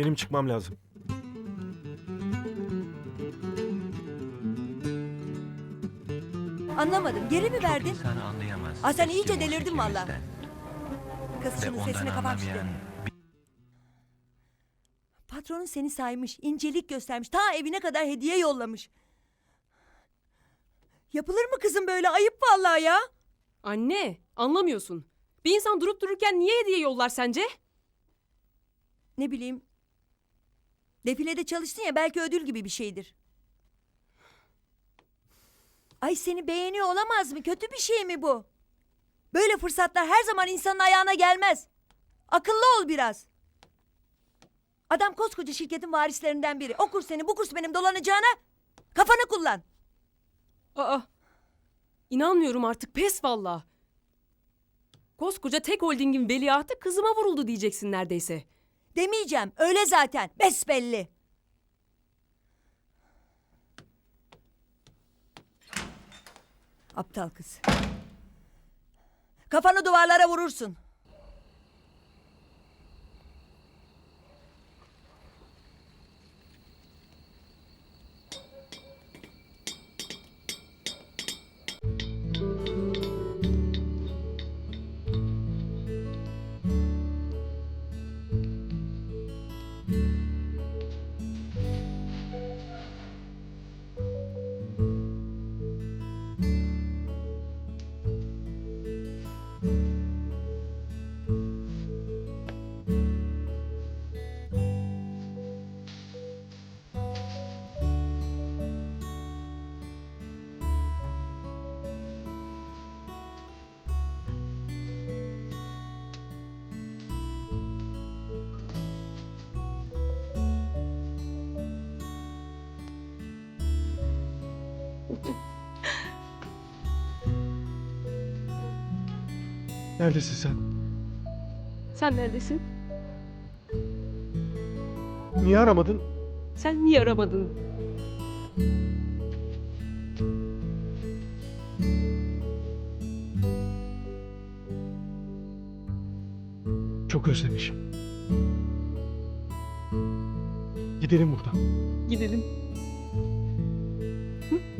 Benim çıkmam lazım. Anlamadım. Geri mi verdin? İnsan anlayamaz. Aa, sen iyice Eski delirdin valla. musikimizden Kız Ve şunun ondan sesini kapat işte. anlamayan Patronun seni saymış, incelik göstermiş, ta evine kadar hediye yollamış. Yapılır mı kızım böyle? Ayıp vallahi ya. Anne, anlamıyorsun. Bir insan durup dururken niye hediye yollar sence? Ne bileyim. Defilede çalıştın ya belki ödül gibi bir şeydir. Ay seni beğeniyor olamaz mı? Kötü bir şey mi bu? Böyle fırsatlar her zaman insanın ayağına gelmez. Akıllı ol biraz. Adam koskoca şirketin varislerinden biri. O kurs senin bu kurs benim dolanacağına kafanı kullan. Aa, inanmıyorum artık pes valla. Koskoca tek holdingin veliahtı kızıma vuruldu diyeceksin neredeyse. Demeyeceğim öyle zaten besbelli. Aptal kız. Kafanı duvarlara vurursun. Neredesin sen? Sen neredesin? Niye aramadın? Sen niye aramadın? Çok özlemişim. Gidelim buradan. Gidelim.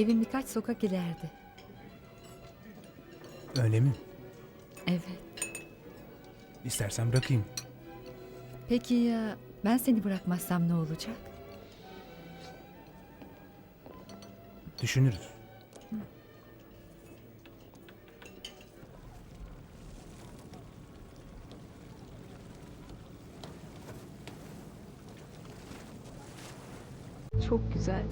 Evin birkaç sokak ileride. Öyle mi? Evet. İstersen bırakayım. Peki ya ben seni bırakmazsam ne olacak? Düşünürüz. Çok güzel.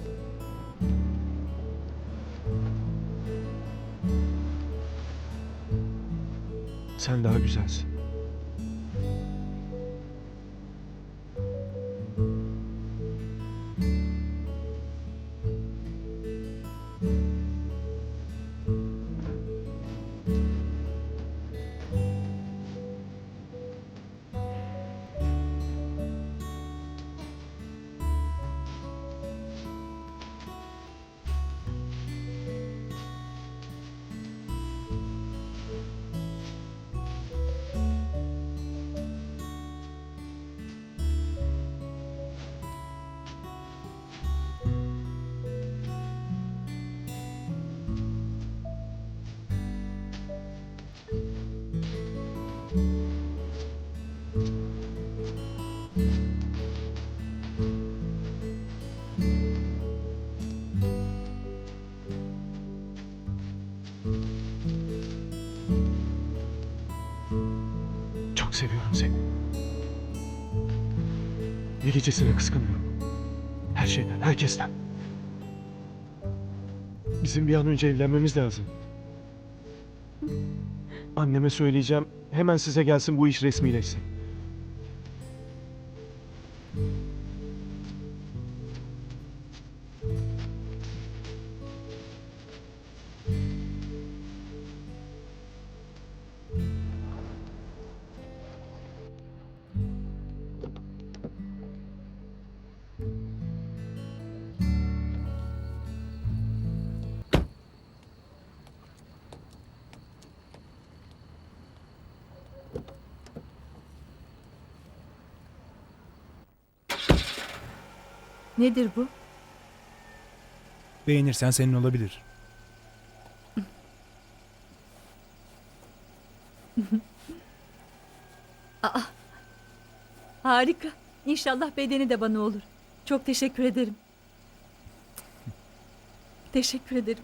Sen daha güzelsin. Seviyorum seni. Delicesine kıskanıyorum. Her şeyden, herkesten. Bizim bir an önce evlenmemiz lazım. Anneme söyleyeceğim. Hemen size gelsin bu iş resmileşsin. Nedir bu? Beğenirsen senin olabilir. Harika. İnşallah bedeni de bana olur. Çok teşekkür ederim. Teşekkür ederim.